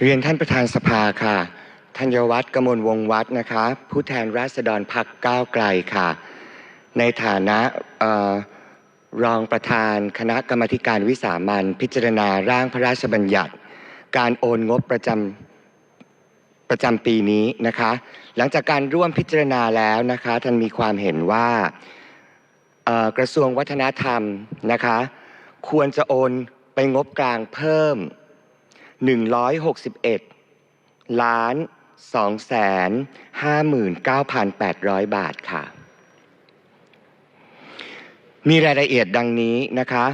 เรียนท่านประธานสภาค่ะ ธัญวัฒน์กมลวงวัฒน์นะคะ ผู้แทนราษฎรพักก้าวไกลค่ะ ในฐานะออรองประธานคณะกรรมการวิสามันพิจารณาร่างพระราชบัญญัติ การโอนงบประจำประจำปีนี้นะคะ หลังจากการร่วมพิจารณาแล้วนะคะท่านมีความเห็นว่ากระทรวงวัฒนธรรมนะคะ ควรจะโอนไปงบกลางเพิ่ม 161 ล้าน 259,800 บาทค่ะ มีรายละเอียดดังนี้นะคะ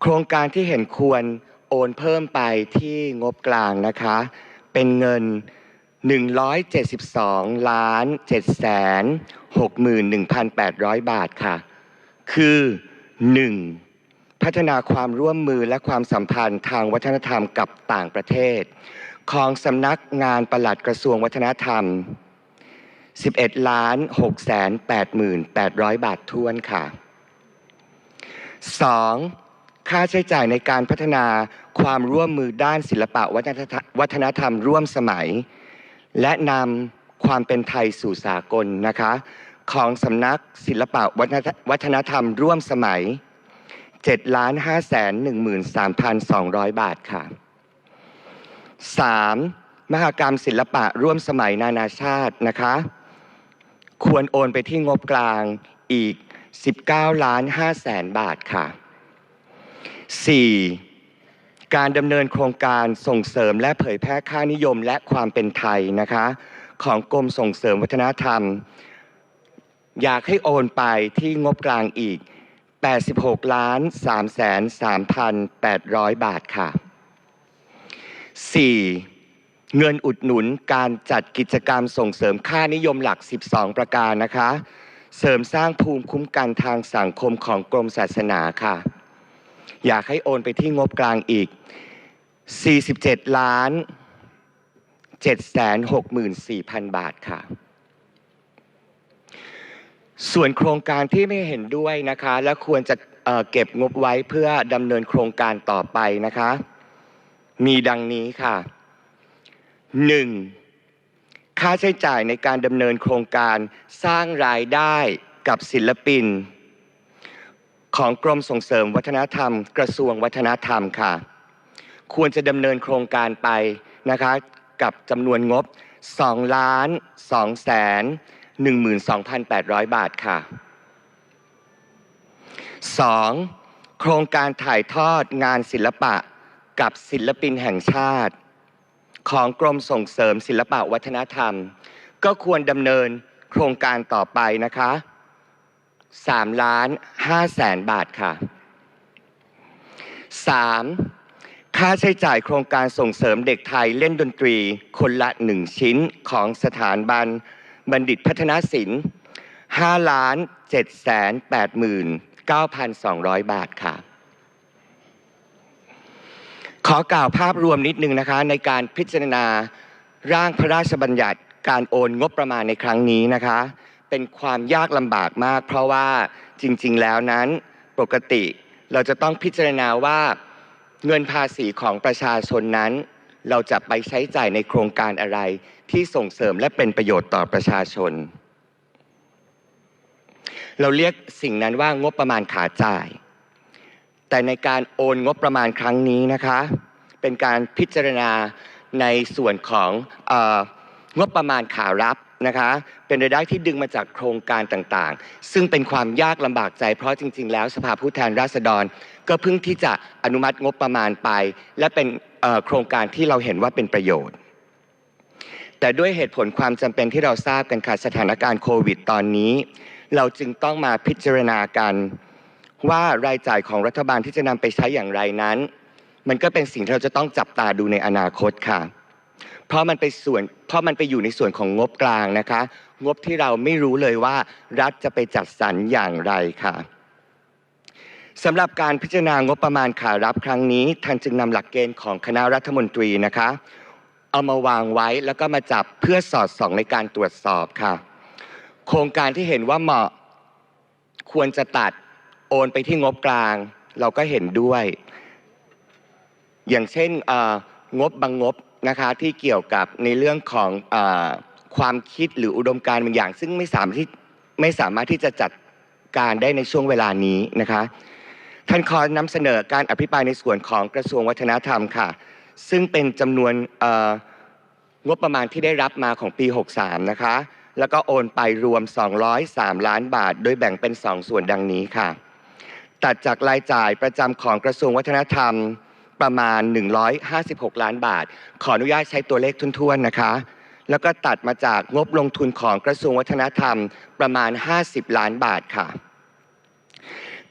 โครงการที่เห็นควรโอนเพิ่มไปที่งบกลางนะคะ เป็นเงิน 172 ล้าน7 61,800 บาทค่ะ คือ 1. พัฒนาความร่วมมือและความสัมพันธ์ทางวัฒนธรรมกับต่างประเทศ ของสำนักงานปลัดกระทรวงวัฒนธรรม 11ล้าน6แสน8 8 0 0 บาทท้วนค่ะ 2. ค่าใช้จ่ายในการพัฒนาความร่วมมือด้านศิลปะวัฒนธรรมวัฒนธรรมร่วมสมัย และนำความเป็นไทยสู่สากลนะคะ ของสำนักศิลปะวัฒนธรรมร่วมสมัย 7ล้าน5แสน13,200บาทค่ะ 3. มหกรรมศิลปะร่วมสมัยนานาชาตินะคะ ควรโอนไปที่งบกลางอีก 19 ล้าน5แสนบาทค่ะ 4. การดำเนินโครงการส่งเสริมและเผยแพร่ค่านิยมและความเป็นไทยนะคะ ของกรมส่งเสริมวัฒนธรรม อยากให้โอนไปที่งบกลางอีก 86ล้าน3แสน3,800 บาทค่ะ 4. เงินอุดหนุนการจัดกิจกรรมส่งเสริมค่านิยมหลัก 12 ประการนะคะ เสริมสร้างภูมิคุ้มกันทางสังคมของกรมศาสนาค่ะ อยากให้โอนไปที่งบกลางอีก 47 ล้าน764,000 บาทค่ะ ส่วนโครงการที่ไม่เห็นด้วยนะคะ และควรจะเเก็บงบไว้เพื่อดำเนินโครงการต่อไปนะคะ มีดังนี้ค่ะ 1. ค่าใช้จ่ายในการดำเนินโครงการสร้างรายได้กับศิลปิน ของกรมส่งเสริมวัฒนธรรม กระทรวงวัฒนธรรมค่ะ ควรจะดำเนินโครงการไปนะคะ กับจำนวนงบ2ล้าน2แสน 12,800 บาทค่ะ 2. โครงการถ่ายทอดงานศิลปะกับศิลปินแห่งชาติ ของกรมส่งเสริมศิลปะวัฒนธรรม ก็ควรดำเนินโครงการต่อไปนะคะ3ล้าน5แสนบาทค่ะ 3. ค่าใช้จ่ายโครงการส่งเสริมเด็กไทยเล่นดนตรีคนละ 1 ชิ้นของสถานบัน บัณฑิตพัฒนศิลป์5ล้าน7แสน8หมื่น9,200บาทค่ะ ขอกล่าวภาพรวมนิดนึงนะคะ ในการพิจารณาร่างพระราชบัญญัติการโอนงบประมาณในครั้งนี้นะคะ เป็นความยากลำบากมาก เพราะว่าจริง ๆ แล้วนั้นปกติเราจะต้องพิจารณาว่าเงินภาษีของประชาชนนั้น เราจะไปใช้จ่ายในโครงการอะไรที่ส่งเสริมและเป็นประโยชน์ต่อประชาชน เราเรียกสิ่งนั้นว่างบประมาณขาจ่าย แต่ในการโอนงบประมาณครั้งนี้นะคะ เป็นการพิจารณาในส่วนของอ งบประมาณขารับนะคะ เป็นรายได้ที่ดึงมาจากโครงการต่างๆ ซึ่งเป็นความยากลำบากใจ เพราะจริง ๆ แล้วสภาผู้แทนราษฎร ก็เพิ่งที่จะอนุมัติงบประมาณไป และเป็นโครงการที่เราเห็นว่าเป็นประโยชน์ แต่ด้วยเหตุผลความจำเป็นที่เราทราบกันค่ะสถานการณ์โควิดตอนนี้ เราจึงต้องมาพิจารณากันว่ารายจ่ายของรัฐบาลที่จะนำไปใช้อย่างไรนั้น มันก็เป็นสิ่งที่เราจะต้องจับตาดูในอนาคตค่ะ เพราะมันไปส่วนเพราะมันไปอยู่ในส่วนของงบกลางนะคะ งบที่เราไม่รู้เลยว่า รัฐจะไปจัดสรรอย่างไรค่ะสำหรับการพิจารณางบประมาณขารับครั้งนี้ท่านจึงนำหลักเกณฑ์ของคณะรัฐมนตรีนะคะ เอามาวางไว้แล้วก็มาจับเพื่อสอดส่องในการตรวจสอบค่ะ โครงการที่เห็นว่าเหมาะควรจะตัดโอนไปที่งบกลาง เราก็เห็นด้วย อย่างเช่นงบบางงบ นะคะที่เกี่ยวกับในเรื่องของอความคิดหรืออุดมการณ์บางอย่าง ซึ่งไม่สามารถที่ไม่สามารถที่จะจัดการได้ในช่วงเวลานี้นะคะท่านขอนำเสนอการอภิปรายในส่วนของกระทรวงวัฒนธรรมค่ะ ซึ่งเป็นจำนวนงบประมาณที่ได้รับมาของปี 63 นะคะ แล้วก็โอนไปรวม 203 ล้านบาท โดยแบ่งเป็น 2 ส่วนดังนี้ค่ะ ตัดจากรายจ่ายประจำของกระทรวงวัฒนธรรม ประมาณ 156 ล้านบาท ขออนุญาตใช้ตัวเลขทุนๆนะคะ แล้วก็ตัดมาจากงบลงทุนของกระทรวงวัฒนธรรมประมาณ 50 ล้านบาทค่ะ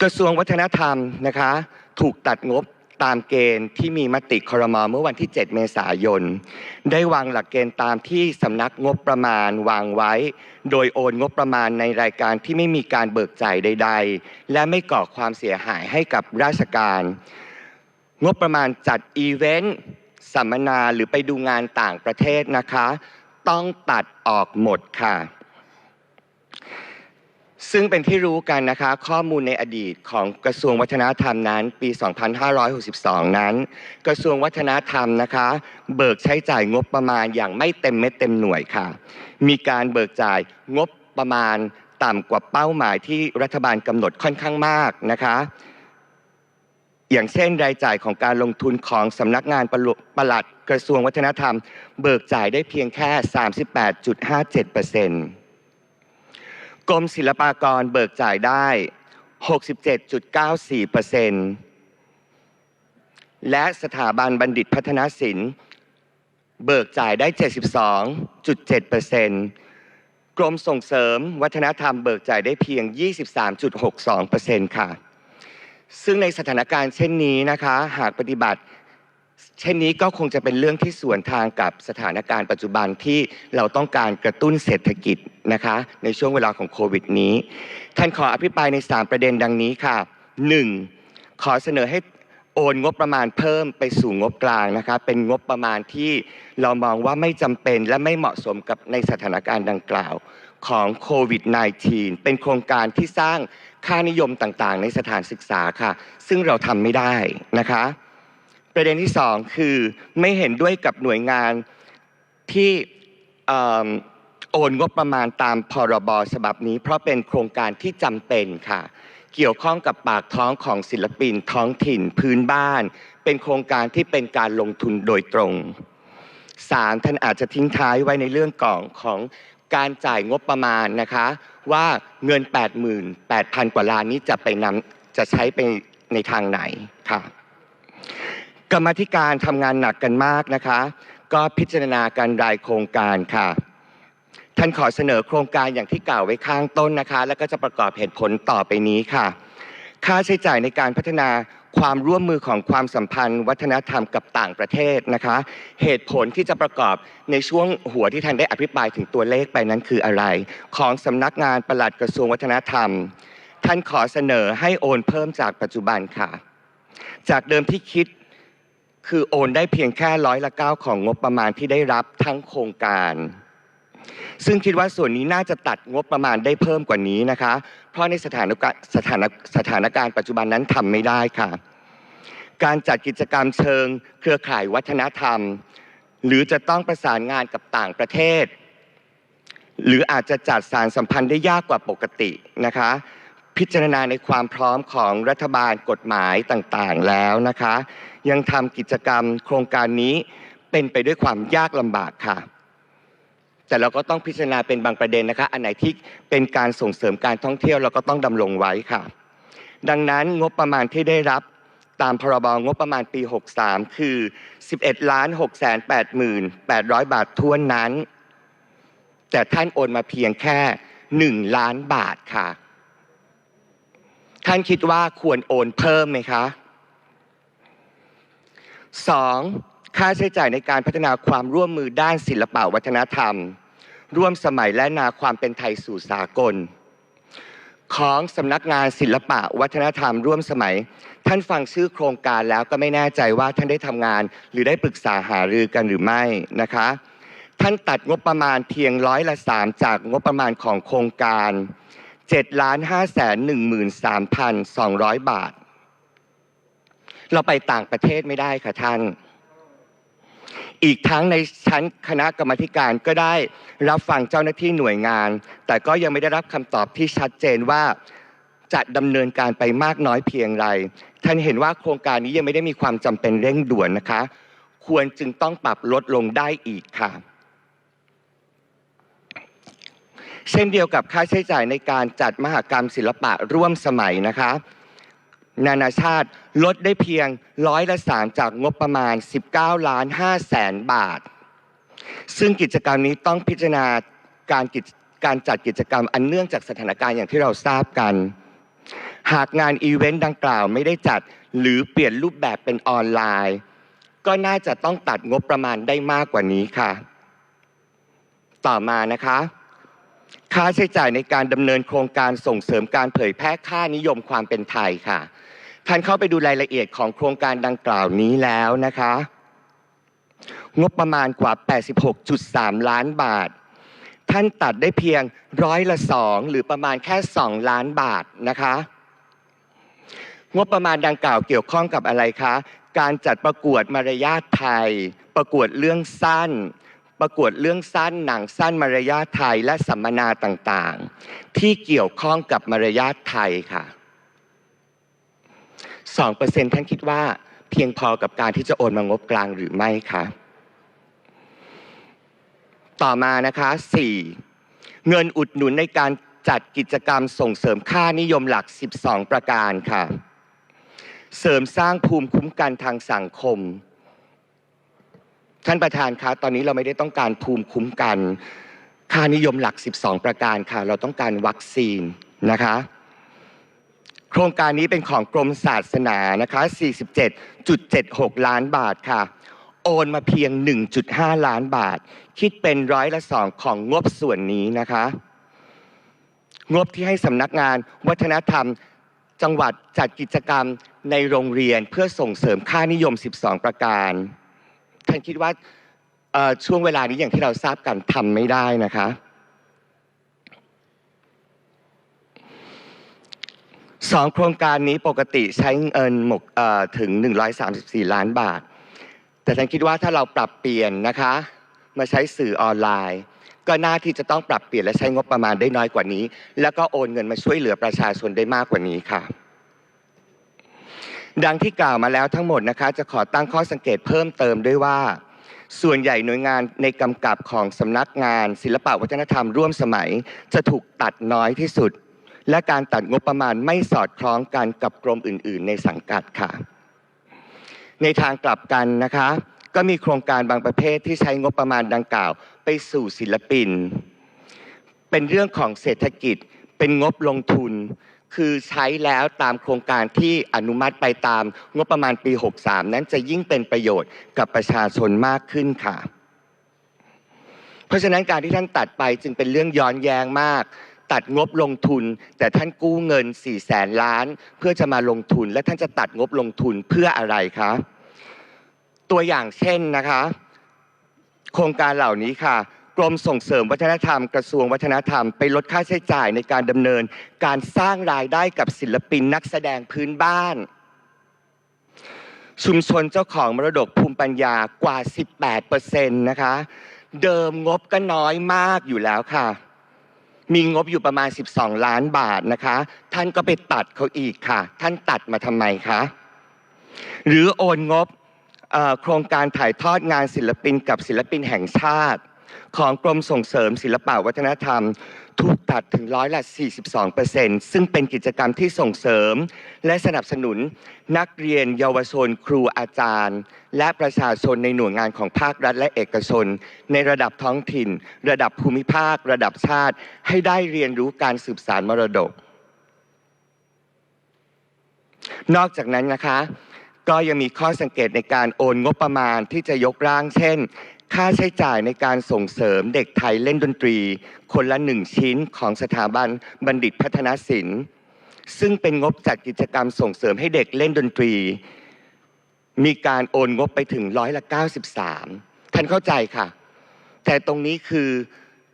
กระทรวงวัฒนธรรมนะคะ ถูกตัดงบตามเกณฑ์ที่มีมติครมเมื่อวันที่ 7 เมษายน ได้วางหลักเกณฑ์ตามที่สำนักงบประมาณวางไว้ โดยโอนงบประมาณในรายการที่ไม่มีการเบิกจ่ายใด ๆ และไม่ก่อความเสียหายให้กับราชการ งบประมาณจัดอีเวนต์สัมมนาหรือไปดูงานต่างประเทศนะคะ ต้องตัดออกหมดค่ะ ซึ่งเป็นที่รู้กันนะคะ ข้อมูลในอดีตของกระทรวงวัฒนธรรมนั้น ปี 2562 นั้น กระทรวงวัฒนธรรมนะคะ เบิกใช้จ่ายงบประมาณอย่างไม่เต็มเม็ดเต็มหน่วยค่ะ มีการเบิกจ่ายงบประมาณต่ำกว่าเป้าหมายที่รัฐบาลกำหนดค่อนข้างมากนะคะ อย่างเช่นรายจ่ายของการลงทุนของสำนักงานปลัดปลัดกระทรวงวัฒนธรรม เบิกจ่ายได้เพียงแค่ 38.57%กรมศิลปากรเบิกจ่ายได้ 67.94%และสถาบันบัณฑิตพัฒนศิลป์ เบิกจ่ายได้ 72.7%กรมส่งเสริมวัฒนธรรมเบิกจ่ายได้เพียง 23.62%ค่ะ ซึ่งในสถานการณ์เช่นนี้นะคะ หากปฏิบัติ เช่นนี้ก็คงจะเป็นเรื่องที่สวนทางกับสถานการณ์ปัจจุบันที่เราต้องการกระตุ้นเศรษฐกิจนะคะ ในช่วงเวลาของโควิดนี้ ท่านขออภิปรายใน 3 ประเด็นดังนี้ค่ะ 1. ขอเสนอให้โอนงบประมาณเพิ่มไปสู่งบกลางนะคะเป็นงบประมาณที่เรามองว่าไม่จำเป็นและไม่เหมาะสมกับในสถานการณ์ดังกล่าวของโควิด -19 เป็นโครงการที่สร้าง ค่านิยมต่างๆ ในสถานศึกษาค่ะ ซึ่งเราทำไม่ได้นะคะ ประเด็นที่สองคือไม่เห็นด้วยกับหน่วยงานที่โอนงบประมาณตามพรบฉบับนี้ เพราะเป็นโครงการที่จำเป็นค่ะ เกี่ยวข้องกับปากท้องของศิลปินท้องถิ่นพื้นบ้าน เป็นโครงการที่เป็นการลงทุนโดยตรงสามท่านอาจจะทิ้งท้ายไว้ในเรื่องของของ การจ่ายงบประมาณนะคะ ว่าเงิน 88,000 กว่าล้านนี้จะไปนำจะใช้ไปในทางไหนค่ะกรรมธิการทำงานหนักกันมากนะคะ ก็พิจารณาการรายโครงการค่ะ ท่านขอเสนอโครงการอย่างที่กล่าวไว้ข้างต้นนะคะ แล้วก็จะประกอบเหตุผลต่อไปนี้ค่ะ ค่าใช้จ่ายในการพัฒนา ความร่วมมือของความสัมพันธ์ วัฒนธรรมกับต่างประเทศนะคะ เหตุผลที่จะประกอบในช่วงหัวที่ท่านได้อภิปรายถึงตัวเลขไปนั้นคืออะไร ของสำนักงานปลัดกระทรวงวัฒนธรรม ท่านขอเสนอให้โอนเพิ่มจากปัจจุบันค่ะ จากเดิมที่คิดคือโอนได้เพียงแค่ร้อยละเก้าของงบประมาณที่ได้รับทั้งโครงการ ซึ่งคิดว่าส่วนนี้น่าจะตัดงบประมาณได้เพิ่มกว่านี้นะคะ เพราะในสถานการณ์สถานสถานการณ์ปัจจุบันนั้นทำไม่ได้ค่ะ การจัดกิจกรรมเชิง เครือข่ายวัฒนธรรม หรือจะต้องประสานงานกับต่างประเทศ หรืออาจจะจัดสารสัมพันธ์ได้ยากกว่าปกตินะคะ พิจารณาในความพร้อมของรัฐบาลกฎหมายต่างๆแล้วนะคะ ยังทำกิจกรรมโครงการนี้เป็นไปด้วยความยากลำบากค่ะ แต่เราก็ต้องพิจารณาเป็นบางประเด็นนะคะ อันไหนที่เป็นการส่งเสริมการท่องเที่ยวเราก็ต้องดำรงไว้ค่ะ ดังนั้นงบประมาณที่ได้รับตามพรบงบประมาณปี 63 คือ 11ล้าน6 8 800 บาททวนนั้น แต่ท่านโอนมาเพียงแค่ 1 ล้านบาทค่ะ ท่านคิดว่าควรโอนเพิ่มไหมคะ 2. ค่าใช้จ่ายในการพัฒนาความร่วมมือด้านศิลปะวัฒนธรรม ร่วมสมัยและนาความเป็นไทยสู่สากล ของสำนักงานศิลปะวัฒนธรรมร่วมสมัย ท่านฟังชื่อโครงการแล้วก็ไม่แน่ใจว่าท่านได้ทำงาน หรือได้ปรึกษาหารือกันหรือไม่นะคะ ท่านตัดงบประมาณเพียงร้อยละสามจากงบประมาณของโครงการ7ล้าน5แสน13,200 บาท เราไปต่างประเทศไม่ได้ค่ะท่าน อีกทั้งในชั้นคณะกรรมการก็ได้รับฟังเจ้าหน้าที่หน่วยงาน แต่ก็ยังไม่ได้รับคำตอบที่ชัดเจนว่าจะดำเนินการไปมากน้อยเพียงไร ท่านเห็นว่าโครงการนี้ยังไม่ได้มีความจำเป็นเร่งด่วนนะคะ ควรจึงต้องปรับลดลงได้อีกค่ะ เช่นเดียวกับค่าใช้จ่ายในการจัดมหกรรมศิลปะร่วมสมัยนะคะ นานาชาติลดได้เพียงร้อยละสามจากงบประมาณ 19ล้าน5แสนบาท ซึ่งกิจกรรมนี้ต้องพิจารณาการกิจการจัดกิจกรรมอันเนื่องจากสถานการณ์อย่างที่เราทราบกัน หากงานอีเวนต์ดังกล่าวไม่ได้จัดหรือเปลี่ยนรูปแบบเป็นออนไลน์ ก็น่าจะต้องตัดงบประมาณได้มากกว่านี้ค่ะ ต่อมานะคะค่าใช้จ่ายในการดำเนินโครงการส่งเสริมการเผยแพร่ค่านิยมความเป็นไทยค่ะ ท่านเข้าไปดูรายละเอียดของโครงการดังกล่าวนี้แล้วนะคะ งบประมาณกว่า 86.3 ล้านบาท ท่านตัดได้เพียงร้อยละสองหรือประมาณแค่ 2 ล้านบาทนะคะ งบประมาณดังกล่าวเกี่ยวข้องกับอะไรคะ การจัดประกวดมารยาทไทย ประกวดเรื่องสั้นประกวดเรื่องสั้นหนังสั้นมารยาทไทยและสัมมนาต่างๆ ที่เกี่ยวข้องกับมารยาทไทยค่ะ 2%ท่านคิดว่าเพียงพอกับการที่จะโอนมางบกลางหรือไม่คะต่อมานะคะ 4. เงินอุดหนุนในการจัดกิจกรรมส่งเสริมค่านิยมหลัก 12 ประการค่ะ เสริมสร้างภูมิคุ้มกันทางสังคม ท่านประธานคะตอนนี้เราไม่ได้ต้องการภูมิคุ้มกัน ค่านิยมหลัก 12 ประการค่ะ เราต้องการวัคซีนนะคะ โครงการนี้เป็นของกรมศาสนานะคะ 47.76 ล้านบาทค่ะ โอนมาเพียง 1.5 ล้านบาท คิดเป็นร้อยละสองของงบส่วนนี้นะคะ งบที่ให้สำนักงานวัฒนธรรม จังหวัดจัดกิจกรรมในโรงเรียนเพื่อส่งเสริมค่านิยม 12 ประการ ท่านคิดว่าช่วงเวลานี้อย่างที่เราทราบกันทำไม่ได้นะคะ สองโครงการนี้ปกติใช้เงินหมกเอ่อถึง 134 ล้านบาท แต่ฉันคิดว่าถ้าเราปรับเปลี่ยนนะคะ มาใช้สื่อออนไลน์ ก็น่าที่จะต้องปรับเปลี่ยนและใช้งบประมาณได้น้อยกว่านี้ แล้วก็โอนเงินมาช่วยเหลือประชาชนได้มากกว่านี้ค่ะ ดังที่กล่าวมาแล้วทั้งหมดนะคะ จะขอตั้งข้อสังเกตเพิ่มเติมด้วยว่า ส่วนใหญ่หน่วยงานในกำกับของสำนักงาน ศิลปวัฒนธรรมร่วมสมัย จะถูกตัดน้อยที่สุด และการตัดงบประมาณไม่สอดคล้องกันกับกรมอื่น ๆ ในสังกัดค่ะ ในทางกลับกันนะคะ ก็มีโครงการบางประเภทที่ใช้งบประมาณดังกล่าว ไปสู่ศิลปิน เป็นเรื่องของเศรษฐกิจเป็นงบลงทุน คือใช้แล้วตามโครงการที่อนุมัติไปตามงบประมาณปี 63 นั้นจะยิ่งเป็นประโยชน์กับประชาชนมากขึ้นค่ะ เพราะฉะนั้นการที่ท่านตัดไปจึงเป็นเรื่องย้อนแย้งมาก ตัดงบลงทุน แต่ท่านกู้เงิน4แสนล้าน เพื่อจะมาลงทุน และท่านจะตัดงบลงทุนเพื่ออะไรคะตัวอย่างเช่นนะคะ โครงการเหล่านี้ค่ะกรมส่งเสริมวัฒนธรรมกระทรวงวัฒนธรรมไปลดค่าใช้จ่ายในการดำเนิน การสร้างรายได้กับศิลปินนักแสดงพื้นบ้าน ชุมชนเจ้าของมรดกภูมิปัญญากว่า 18%นะคะ เดิมงบก็น้อยมากอยู่แล้วค่ะ มีงบอยู่ประมาณ 12 ล้านบาทนะคะ ท่านก็ไปตัดเขาอีกค่ะ ท่านตัดมาทำไมคะหรือโอนงบโครงการถ่ายทอดงานศิลปินกับศิลปินแห่งชาติ ของกรมส่งเสริมศิลปวัฒนธรรม ถูกตัดถึงร้อยละ 42%ซึ่งเป็นกิจกรรมที่ส่งเสริม และสนับสนุนนักเรียนเยาวชนครูอาจารย์ และประชาชนในหน่วยงานของภาครัฐและเอกชน ในระดับท้องถิ่น ระดับภูมิภาค ระดับชาติ ให้ได้เรียนรู้การสืบสารมรดก นอกจากนั้นนะคะ ก็ยังมีข้อสังเกตในการโอนงบประมาณที่จะยกร่างเช่น ค่าใช้จ่ายในการส่งเสริมเด็กไทยเล่นดนตรี คนละหนึ่งชิ้นของสถาบันบัณฑิตพัฒนศิลป์ ซึ่งเป็นงบจัดกิจกรรมส่งเสริมให้เด็กเล่นดนตรี มีการโอนงบไปถึงร้อยละ 93 ท่านเข้าใจค่ะ แต่ตรงนี้คือ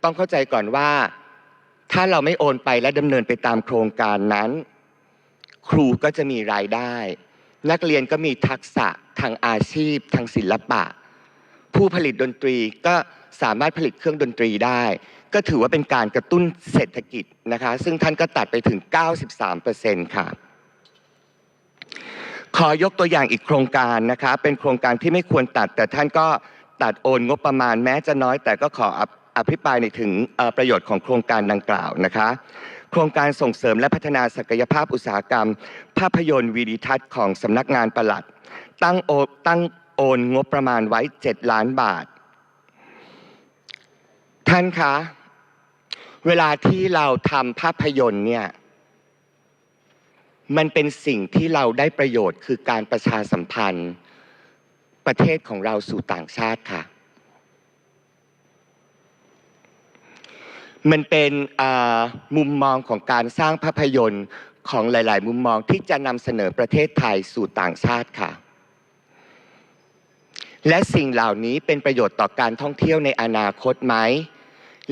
ต้องเข้าใจก่อนว่า ถ้าเราไม่โอนไปและดำเนินไปตามโครงการนั้น ครูก็จะมีรายได้ นักเรียนก็มีทักษะทางอาชีพทางศิลปะ ผู้ผลิตดนตรีก็สามารถผลิตเครื่องดนตรีได้ ก็ถือว่าเป็นการกระตุ้นเศรษฐกิจนะคะ ซึ่งท่านก็ตัดไปถึง 93%ค่ะขอยกตัวอย่างอีกโครงการนะคะเป็นโครงการที่ไม่ควรตัด แต่ท่านก็ตัดโอนงบประมาณแม้จะน้อย แต่ก็ขออภอภิปรายในถึงประโยชน์ของโครงการดังกล่าวนะคะ โครงการส่งเสริมและพัฒนาศักยภาพอุตสาหกรรม ภาพยนตร์วีดิทัศน์ของสำนักงานประหลัด ตั้งโอตั้ง โอนงบประมาณไว้ 7 ล้านบาท ท่านคะ เวลาที่เราทำภาพยนตร์เนี่ย มันเป็นสิ่งที่เราได้ประโยชน์คือการประชาสัมพันธ์ ประเทศของเราสู่ต่างชาติค่ะ มันเป็นมุมมองของการสร้างภาพยนตร์ของหลาย ๆ มุมมองที่จะนำเสนอประเทศไทยสู่ต่างชาติค่ะ และสิ่งเหล่านี้เป็นประโยชน์ต่อการท่องเที่ยวในอนาคตไหม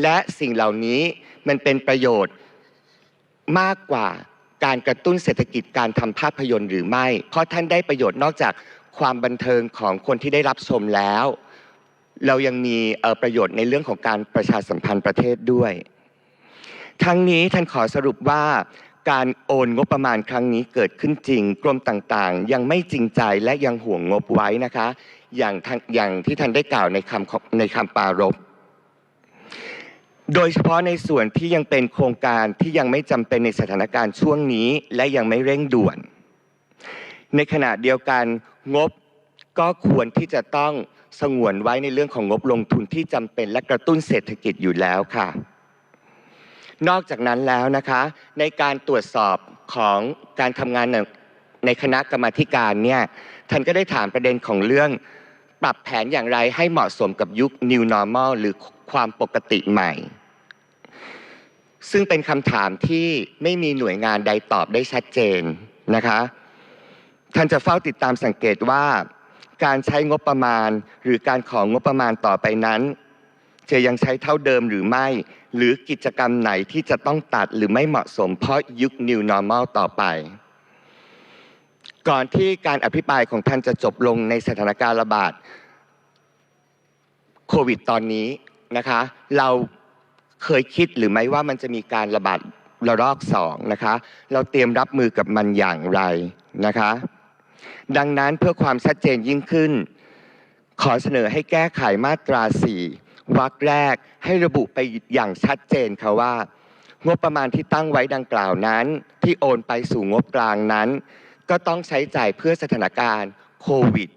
และสิ่งเหล่านี้มันเป็นประโยชน์มากกว่าการกระตุ้นเศรษฐกิจการทำภาพยนตร์หรือไม่ เพราะท่านได้ประโยชน์นอกจากความบันเทิงของคนที่ได้รับชมแล้ว เรายังมีประโยชน์ในเรื่องของการประชาสัมพันธ์ประเทศด้วย ทั้งนี้ท่านขอสรุปว่าการโอนงบประมาณครั้งนี้เกิดขึ้นจริง กรมต่างๆ ยังไม่จริงใจและยังห่วงงบไว้นะคะ อย่างอย่างที่ท่านได้กล่าวในคำในคำปรารภโดยเฉพาะในส่วนที่ยังเป็นโครงการที่ยังไม่จำเป็นในสถานการณ์ช่วงนี้ และยังไม่เร่งด่วน ในขณะเดียวกันงบก็ควรที่จะต้องสงวนไว้ในเรื่องของงบลงทุนที่จำเป็นและกระตุ้นเศรษฐกิจอยู่แล้วค่ะ นอกจากนั้นแล้วนะคะ ในการตรวจสอบของการทำงานในคณะกรรมาการเนี่ยท่านก็ได้ถามประเด็นของเรื่อง ปรับแผนอย่างไรให้เหมาะสมกับยุค New Normal หรือความปกติใหม่ ซึ่งเป็นคำถามที่ไม่มีหน่วยงานใดตอบได้ชัดเจนนะคะท่านจะเฝ้าติดตามสังเกตว่าการใช้งบประมาณหรือการของงบประมาณต่อไปนั้น จะยังใช้เท่าเดิมหรือไม่ หรือกิจกรรมไหนที่จะต้องตัดหรือไม่เหมาะสมเพราะยุค New Normal ต่อไป ก่อนที่การอภิปรายของท่านจะจบลงในสถานการณ์ระบาดโควิดตอนนี้นะคะ เราเคยคิดหรือไม่ว่ามันจะมีการระบาดระลอกสองนะคะ เราเตรียมรับมือกับมันอย่างไรนะคะ ดังนั้นเพื่อความชัดเจนยิ่งขึ้น ขอเสนอให้แก้ไขมาตรา4วรรคแรกให้ระบุไปอย่างชัดเจนค่ะว่า งบประมาณที่ตั้งไว้ดังกล่าวนั้น ที่โอนไปสู่งบกลางนั้น ก็ต้องใช้จ่ายเพื่อสถานการณ์โควิด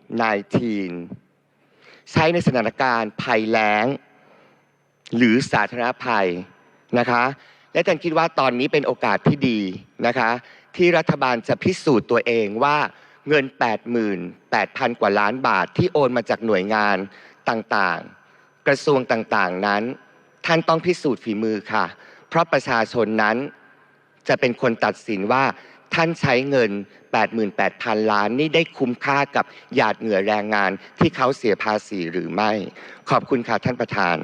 -19 ใช้ในสถานการณ์ภัยแล้ง หรือสาธารณภัยนะคะ และจันคิดว่าตอนนี้เป็นโอกาสที่ดีนะคะ ที่รัฐบาลจะพิสูจน์ตัวเองว่าเงิน 88,000 กว่าล้านบาทที่โอนมาจากหน่วยงานต่างๆ กระทรวงต่างๆนั้น ท่านต้องพิสูจน์ฝีมือค่ะ เพราะประชาชนนั้นจะเป็นคนตัดสินว่า ท่านใช้เงิน 88,000 ล้านนี่ได้คุ้มค่ากับหยาดเหงื่อแรงงานที่เขาเสียภาษีหรือไม่ ขอบคุณค่ะท่านประธาน